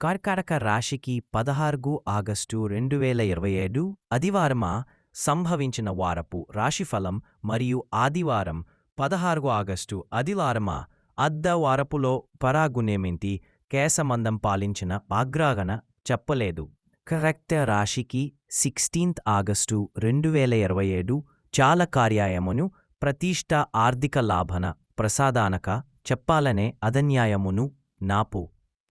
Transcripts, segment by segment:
కర్కాటక రాశికి పదహారు ఆగస్టు రెండు వేల ఇరవై ఏడు ఆదివారమా సంభవించిన వారపు రాశిఫలం మరియు ఆదివారం పదహారు ఆగస్టు అదివారమా అద్ద వారపులో పరాగుణేమింటి కేసమందం పాలించిన ఆగ్రాగన చెప్పలేదు. కరెక్ట్ రాశికి సిక్స్టీన్త్ ఆగస్టు రెండు వేల ఇరవై ఏడు చాలా కార్యాయమును ప్రతిష్ట ఆర్థిక లాభన ప్రసాదానక చెప్పాలనే అదన్యాయమును నాపు.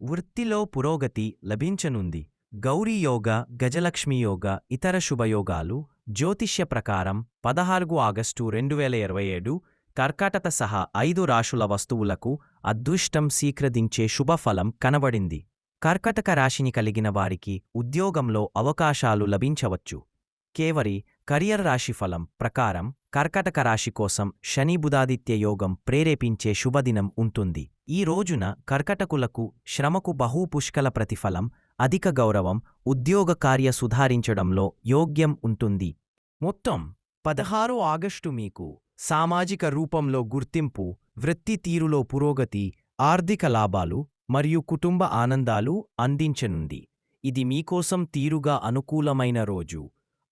వృత్తిలో పురోగతి లభించనుంది. గౌరీయోగ గజలక్ష్మియోగ ఇతర శుభయోగాలు జ్యోతిష్య ప్రకారం పదహారు ఆగస్టు రెండు వేల ఇరవై ఏడు కర్కాటక సహా ఐదు రాశుల వస్తువులకు అదృష్టం స్వీకరించే శుభఫలం కనబడింది. కర్కటక రాశిని కలిగిన వారికి ఉద్యోగంలో అవకాశాలు లభించవచ్చు. కేవరి కరియర్ రాశిఫలం ప్రకారం కర్కటక రాశి కోసం శని బుధాదిత్య యోగం ప్రేరేపించే శుభదినం ఉంటుంది. ఈ రోజున కర్కటకులకు శ్రమకు బహు పుష్కల ప్రతిఫలం అధిక గౌరవం ఉద్యోగ కార్య సుధారించడంలో యోగ్యం ఉంటుంది. మొత్తం పదహారు ఆగస్టు మీకు సామాజిక రూపంలో గుర్తింపు వృత్తి తీరులో పురోగతి ఆర్థిక లాభాలు మరియు కుటుంబ ఆనందాలు అందించనుంది. ఇది మీకోసం తీరుగా అనుకూలమైన రోజు.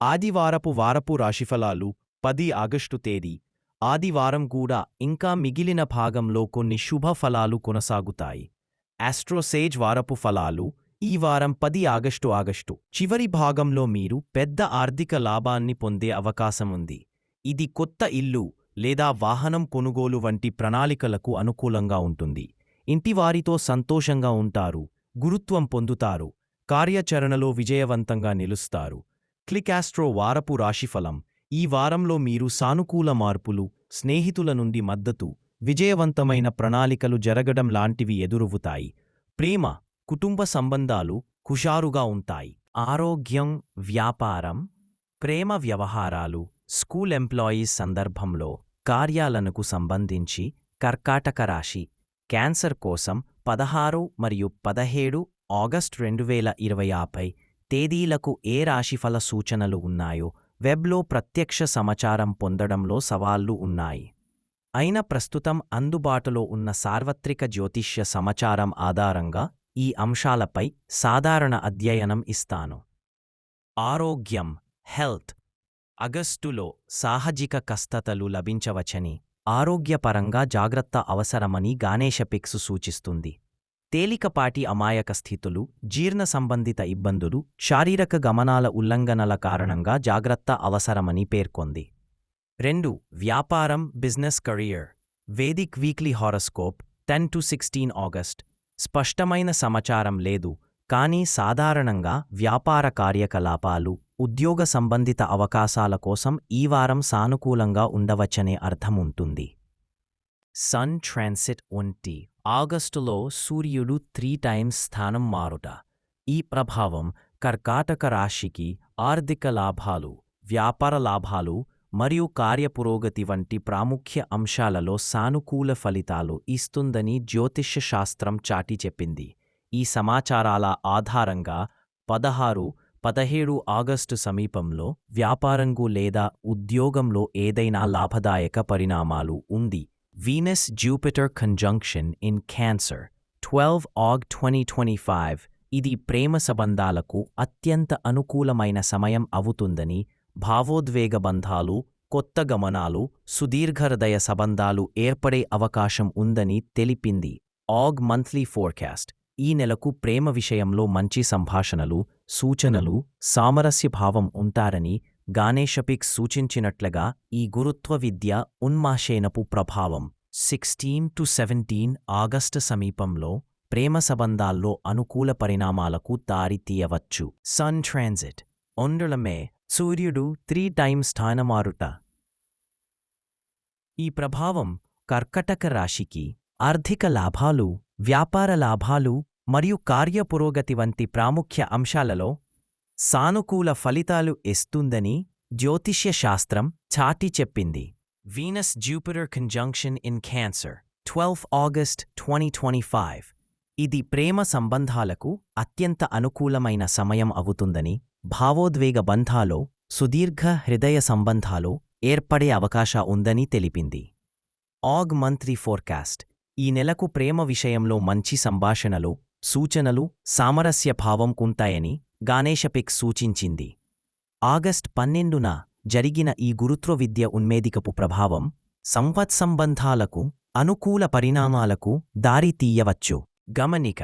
ఆదివారపు వారపు రాశిఫలాలు పది ఆగస్టు తేదీ. ఆదివారం కూడా ఇంకా మిగిలిన భాగంలో కొన్ని శుభ ఫలాలు కొనసాగుతాయి. ఆస్ట్రోసేజ్ వారపు ఫలాలు ఈ వారం పది ఆగస్టు ఆగస్టు. చివరి భాగంలో మీరు పెద్ద ఆర్థిక లాభాన్ని పొందే అవకాశం ఉంది. ఇది కొత్త ఇల్లు లేదా వాహనం కొనుగోలు వంటి ప్రణాళికలకు అనుకూలంగా ఉంటుంది. ఇంటివారితో సంతోషంగా ఉంటారు గురుత్వం పొందుతారు కార్యాచరణలో విజయవంతంగా నిలుస్తారు. క్లికాస్ట్రో వారపు రాశిఫలం. ఈ వారంలో మీరు సానుకూల మార్పులు స్నేహితుల నుండి మద్దతు విజయవంతమైన ప్రణాళికలు జరగడం లాంటివి ఎదురవుతాయి. ప్రేమ కుటుంబ సంబంధాలు కుషారుగా ఉంటాయి. ఆరోగ్యం వ్యాపారం ప్రేమ వ్యవహారాలు స్కూల్ ఎంప్లాయీస్ సందర్భంలో కార్యాలకు సంబంధించి కర్కాటక రాశి క్యాన్సర్ కోసం పదహారు మరియు పదహేడు ఆగస్ట్ రెండు వేల ఇరవై ఆపై తేదీలకు ఏ రాశిఫల సూచనలు ఉన్నాయో వెబ్లో ప్రత్యక్ష సమాచారం పొందడంలో సవాళ్ళు ఉన్నాయి. అయిన ప్రస్తుతం అందుబాటులో ఉన్న సార్వత్రిక జ్యోతిష్య సమాచారం ఆధారంగా ఈ అంశాలపై సాధారణ అధ్యయనం ఇస్తాను. ఆరోగ్యం హెల్త్ అగస్టులో సాహజిక కస్తతలు లభించవచ్చని ఆరోగ్యపరంగా జాగ్రత్త అవసరమని గానేషపిక్స్ సూచిస్తుంది. తేలికపాటి అమాయక స్థితులు జీర్ణ సంబంధిత ఇబ్బందులు శారీరక గమనాల ఉల్లంఘనల కారణంగా జాగ్రత్త అవసరమని పేర్కొంది. రెండు వ్యాపారం business career Vedic weekly horoscope ten to sixteen August. స్పష్టమైన సమాచారం లేదు కానీ సాధారణంగా వ్యాపార కార్యకలాపాలు ఉద్యోగ సంబంధిత అవకాశాల కోసం ఈ వారం సానుకూలంగా ఉండవచ్చనే అర్థం ఉంటుంది సన్ ట్రాన్సిట్ ఒంటి ఆగస్టులో సూర్యుడు త్రీ టైమ్స్ స్థానం మారుట. ఈ ప్రభావం కర్కాటక రాశికి ఆర్థిక లాభాలు వ్యాపార లాభాలు మరియు కార్యపురోగతి వంటి ప్రాముఖ్య అంశాలలో సానుకూల ఫలితాలు ఇస్తుందని జ్యోతిష్య శాస్త్రం చాటి చెప్పింది. ఈ సమాచారాల ఆధారంగా పదహారు పదహేడు ఆగస్టు సమీపంలో వ్యాపారంగు లేదా ఉద్యోగంలో ఏదైనా లాభదాయక పరిణామాలు ఉంది. Venus Jupiter conjunction in Cancer twelve Aug twenty twenty five ఇది ప్రేమ సంబంధాలకు అత్యంత అనుకూలమైన సమయం అవుతుందని భావోద్వేగ బంధాలు కొత్త గమనాలు సుదీర్ఘహృదయ సంబంధాలు ఏర్పడే అవకాశం ఉందని తెలిపింది ఆగ్ మంత్లీ ఫోర్కాస్ట్ ఈ నెలకు ప్రేమ విషయంలో మంచి సంభాషణలు సూచనలు సామరస్యభావం ఉంటారని గానేషపిక్ సూచించినట్లుగా ఈ గురుత్వ విద్య ఉన్మాషేనపు ప్రభావం. సిక్స్టీన్ టు సెవెంటీన్ ఆగస్టు సమీపంలో ప్రేమ సంబంధాల్లో అనుకూల పరిణామాలకు దారితీయవచ్చు సన్ ట్రాన్సిట్. ఒండులమే. సూర్యుడు త్రీ టైమ్స్ స్థానమారుట. ఈ ప్రభావం కర్కటక రాశికి ఆర్థిక లాభాలు వ్యాపార లాభాలు మరియు కార్యపురోగతి వంటి ప్రాముఖ్య అంశాలలో సానుకూల ఫలితాలు ఇస్తుందని జ్యోతిష్య శాస్త్రం చాటి చెప్పింది. Venus Jupiter conjunction in Cancer twelve August twenty twenty five ఇది ప్రేమ సంబంధాలకు అత్యంత అనుకూలమైన సమయం అవుతుందని భావోద్వేగ బంధాలో సుదీర్ఘ హృదయ సంబంధాలు ఏర్పడే అవకాశ ఉందని తెలిపింది. ఆగ్ మంత్లీ ఫోర్కాస్ట్ ఈ నెలకు ప్రేమ విషయంలో మంచి సంభాషణలు సూచనలు సామరస్య భావం కుంటాయని గానేషపిక్ సూచించింది. ఆగస్ట్ పన్నెండున జరిగిన ఈ గురుత్వ విద్య ఉన్మేదికపు ప్రభావం సంవత్సంబంధాలకు అనుకూల పరిణామాలకు దారితీయవచ్చు గమనిక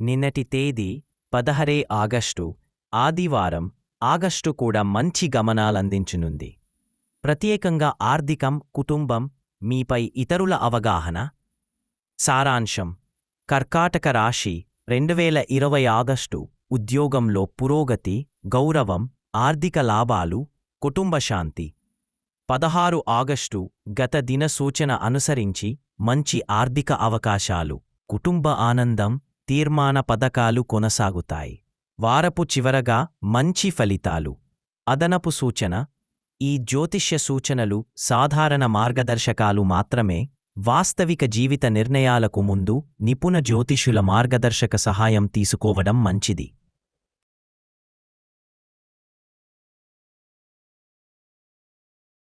నిన్నటి తేదీ పదహరే ఆగస్టు ఆదివారం ఆగస్టు కూడా మంచి గమనాలందించనుంది. ప్రత్యేకంగా ఆర్థికం కుటుంబం మీపై ఇతరుల అవగాహన. సారాంశం కర్కాటక రాశి రెండువేల ఇరవై ఆగస్టు ఉద్యోగంలో పురోగతి గౌరవం ఆర్థిక లాభాలు కుటుంబ శాంతి. పదహారు ఆగస్టు గత దిన సూచన అనుసరించి మంచి ఆర్థిక అవకాశాలు కుటుంబ ఆనందం తీర్మాన పథకాలు కొనసాగుతాయి. వారపు చివరగా మంచి ఫలితాలు. అదనపు సూచన ఈ జ్యోతిష్య సూచనలు సాధారణ మార్గదర్శకాలు మాత్రమే వాస్తవిక జీవిత నిర్ణయాలకు ముందు నిపుణ జ్యోతిషుల మార్గదర్శక సహాయం తీసుకోవడం మంచిది.